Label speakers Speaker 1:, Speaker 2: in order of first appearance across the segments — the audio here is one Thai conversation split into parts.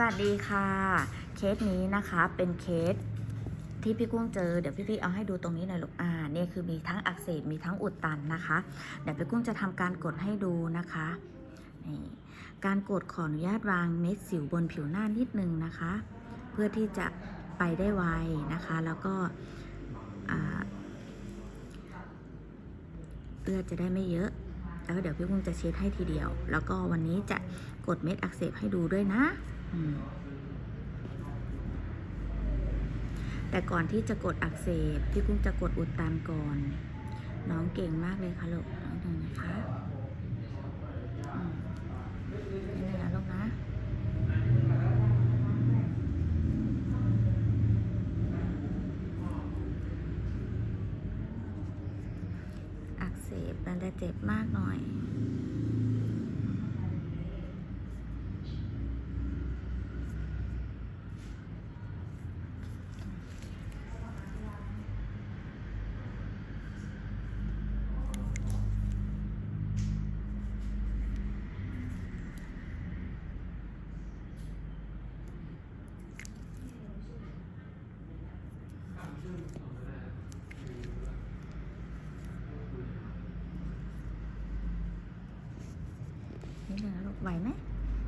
Speaker 1: สวัสดีค่ะ เคสนี้นะคะเป็นเคสที่พี่กุ้งเจอเดี๋ยวพี่พี่ๆเอาให้ดูตรงนี้หน่อยลูกอ่าเนี่ยคือมีทั้งอักเสบมีทั้งอุดตันนะคะ เดี๋ยวพี่กุ้งจะทำการกดให้ดูนะคะนี่การกดขออนุญาตวางเม็ดสิวบนผิวหน้านิดนึงนะคะ เพื่อที่จะไปได้ไวนะคะ แล้วก็อ่าเลือดจะได้ไม่เยอะแล้วเดี๋ยวพี่กุ้งจะเช็ดให้ทีเดียว แล้วก็วันนี้จะกดเม็ดอักเสบให้ดูด้วยนะ แต่ก่อนที่จะกดอักเสบพี่กุ้งจะกดอุดตันก่อน น้องเก่งมากเลยค่ะลูกน้องดูนะคะนี่นะลูกนะอักเสบมันจะเจ็บมากหน่อย นี่เลยนะลูกไหวไหมไหวนะคะ
Speaker 2: ต้องอีกนะพูดจริงๆไปบอกพออีกแล้วอีกแล้วอีกแล้วให้พี่กระ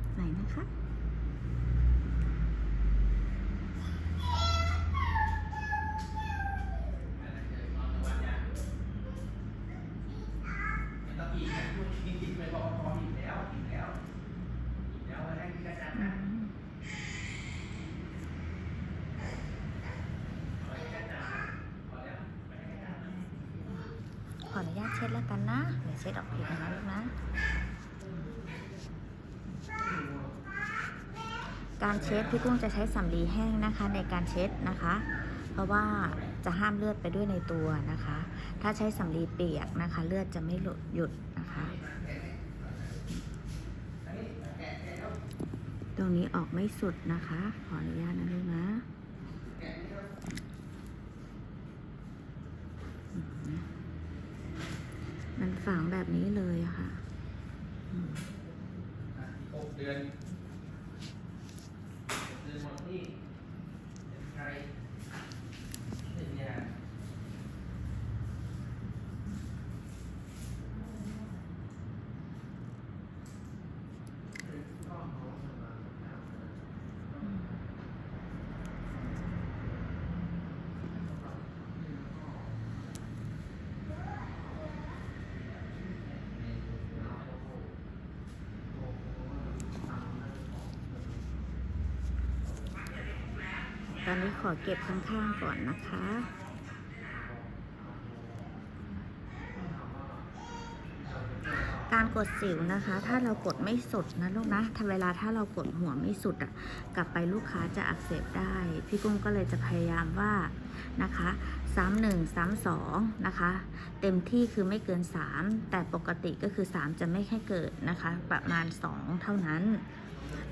Speaker 2: จันนะ
Speaker 1: ม
Speaker 2: ขอให้กระจันพอแล้วไปให้กระจันนะ
Speaker 1: ขออนุญาตเช็ดแล้วกันนะ เดี๋ยวเช็ดออกผิวนะลูกนะ การเช็ดพี่กุ้งจะใช้สำลีแห้งนะคะ ในการเช็ดนะคะ เพราะว่าจะห้ามเลือดไปด้วยในตัวนะคะ ถ้าใช้สำลีเปียกนะคะ เลือดจะไม่หลุดหยุดนะคะ ตรงนี้ออกไม่สุดนะคะ ขออนุญาตนะลูกนะมันฝังแบบนี้เลยะค่ะ
Speaker 2: หกเดือน กเดือนหมดนี่เป็นใครเป็นยา
Speaker 1: ตอนนี้ขอเก็บข้างๆก่อนนะคะการกดสิวนะคะ ถ้าเรากดไม่สุดนะลูกนะถ้าเวลาถ้าเรากดหัวไม่สุดอะ กลับไปลูกค้าจะอักเสบได้ พี่กุ้งก็เลยจะพยายามว่านะคะ ซ้ำหนึ่งซ้ำสองนะคะ เต็มที่คือไม่เกิน 3 แต่ปกติก็คือ 3 จะไม่ให้เกิดนะคะ ประมาณ 2 เท่านั้น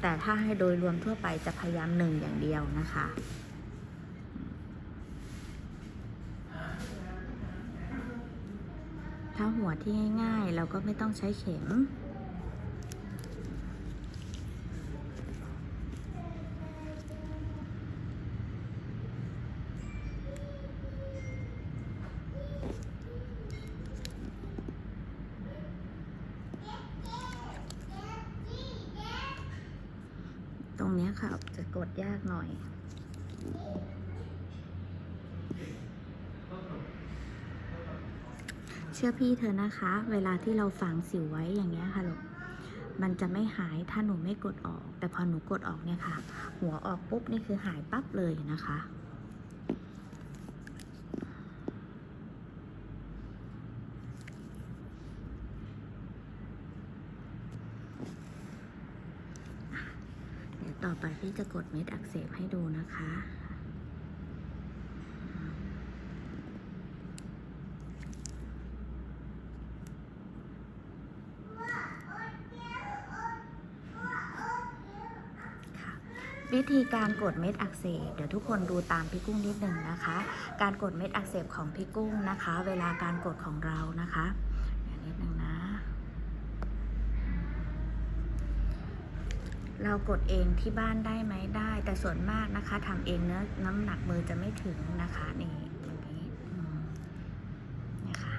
Speaker 1: แต่ถ้าให้โดยรวมทั่วไปจะพยายามหนึ่งอย่างเดียวนะคะถ้าหัวที่ง่ายๆ เราก็ไม่ต้องใช้เข็ม รงเนี้ยค่ะจะกดยากหน่อย เชื่อพี่เธอนะคะ เวลาที่เราฝังสิวไว้อย่างเงี้ยค่ะลูกมันจะไม่หายถ้าหนูไม่กดออก แต่พอหนูกดออกเนี่ยค่ะ หัวออกปุ๊บนี่คือหายปั๊บเลยนะคะ เดี๋ยว ต่อไปพี่จะกดเม็ดอักเสบให้ดูนะคะ วิธีการกดเม็ดอักเสบ เดี๋ยวทุกคนดูตามพี่กุ้งนิดหนึ่งนะคะ การกดเม็ดอักเสบของพี่กุ้งนะคะ เวลาการกดของเรานะคะ เดี๋ยวนิดหนึ่งนะเรากดเองที่บ้านได้ไหมได้ แต่ส่วนมากนะคะทำเองเนื้อน้ำหนักมือจะไม่ถึงนะคะนี่อย่างนี้อืมเนี่ยค่ะ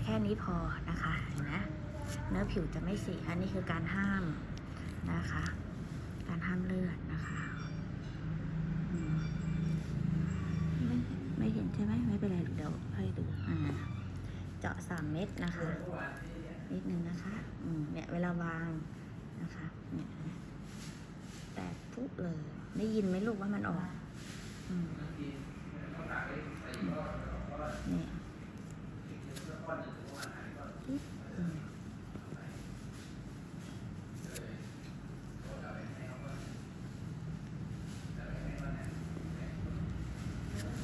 Speaker 1: แค่นี้พอนะคะเห็นไหมเนื้อผิวจะไม่เสียนี่คือการห้ามนะคะ การห้ามเลือดนะคะอืมไม่ไม่เห็นใช่ไหมไม่เป็นไรเดี๋ยวให้ดูอ่าเจาะสามเม็ดนะคะ นิดนึงนะคะอืมเนี่ยเวลาวางนะคะเนี่ยแตกปุ๊เลย ได้ยินไหมลูกว่ามันออกนี่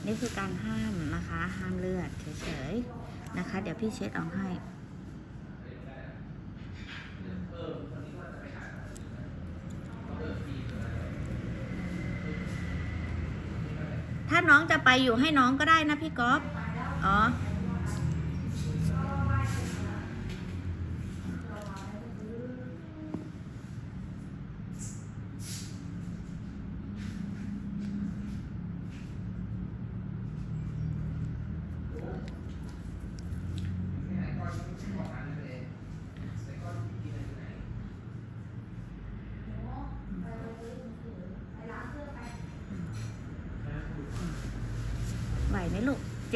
Speaker 1: นี่คือการห้ามนะคะ ห้ามเลือดเฉยๆนะคะ เดี๋ยวพี่เช็ดเอาให้ ถ้าน้องจะไปอยู่ให้น้องก็ได้นะพี่ก๊อฟอ๋อ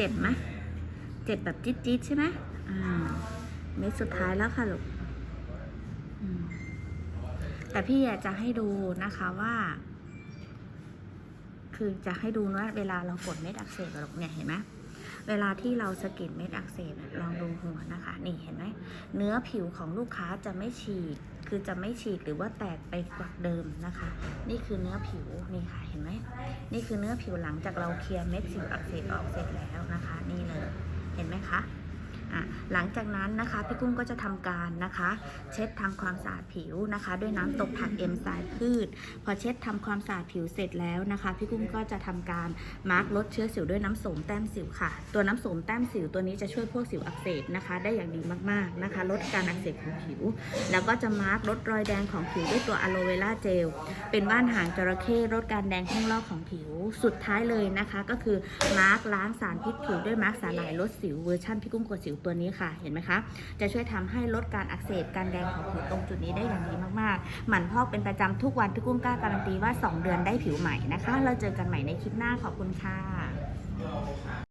Speaker 1: เจ็ดไหมเจ็ดแบบจี๊ดจี๊ดใช่ไหมอ่าเม็ดสุดท้ายแล้วค่ะลูกแต่พี่อยากจะให้ดูนะคะว่า คือจะให้ดูว่าเวลาเรากดเม็ดอักเสบลูกเนี่ยเห็นไหม เวลาที่เราสะกิดเม็ดอักเสบลองดูหัวนะคะ นี่เห็นไหมเนื้อผิวของลูกค้าจะไม่ฉีก คือจะไม่ฉีกหรือว่าแตกไปกว่าเดิมนะคะ นี่คือเนื้อผิวนี่ค่ะเห็นไหมนี่คือเนื้อผิวหลังจากเราเคลียร์เม็ดสิวอักเสบออกเสร็จแล้วนะคะ นี่เลยเห็นไหมคะอะ หลังจากนั้นนะคะพี่กุ้งก็จะทำการนะคะ เช็ดทำความสะอาดผิวนะคะ ด้วยน้ำตกผักเอนไซม์พืช พอเช็ดทำความสะอาดผิวเสร็จแล้วนะคะพี่กุ้งก็จะทำการมาร์กลดเชื้อสิวด้วยน้ำโสมแต้มสิวค่ะ ตัวน้ำโสมแต้มสิวตัวนี้จะช่วยพวกสิวอักเสบนะคะ ได้อย่างดีมากๆนะคะ ลดการอักเสบของผิว แล้วก็จะมาร์กลดรอยแดงของผิวด้วยตัวอะโลเวราเจลเป็นว่านหางจระเข้ลดการแดงแห้งลอกของผิวสุดท้ายเลยนะคะ ก็คือมาร์กล้างสารพิษผิวด้วยมาร์กสาหร่ายลดสิวเวอร์ชันพี่กุ้งกดสิวตัวนี้ค่ะเห็นไหมคะ จะช่วยทำให้ลดการอักเสบการแดงของผิวตรงจุดนี้ได้อย่างดีมากๆ หมั่นพอกเป็นประจำทุกวันพี่กุ้งกล้าการันตีว่า 2 เดือนได้ผิวใหม่นะคะ เราเจอกันใหม่ในคลิปหน้าขอบคุณค่ะ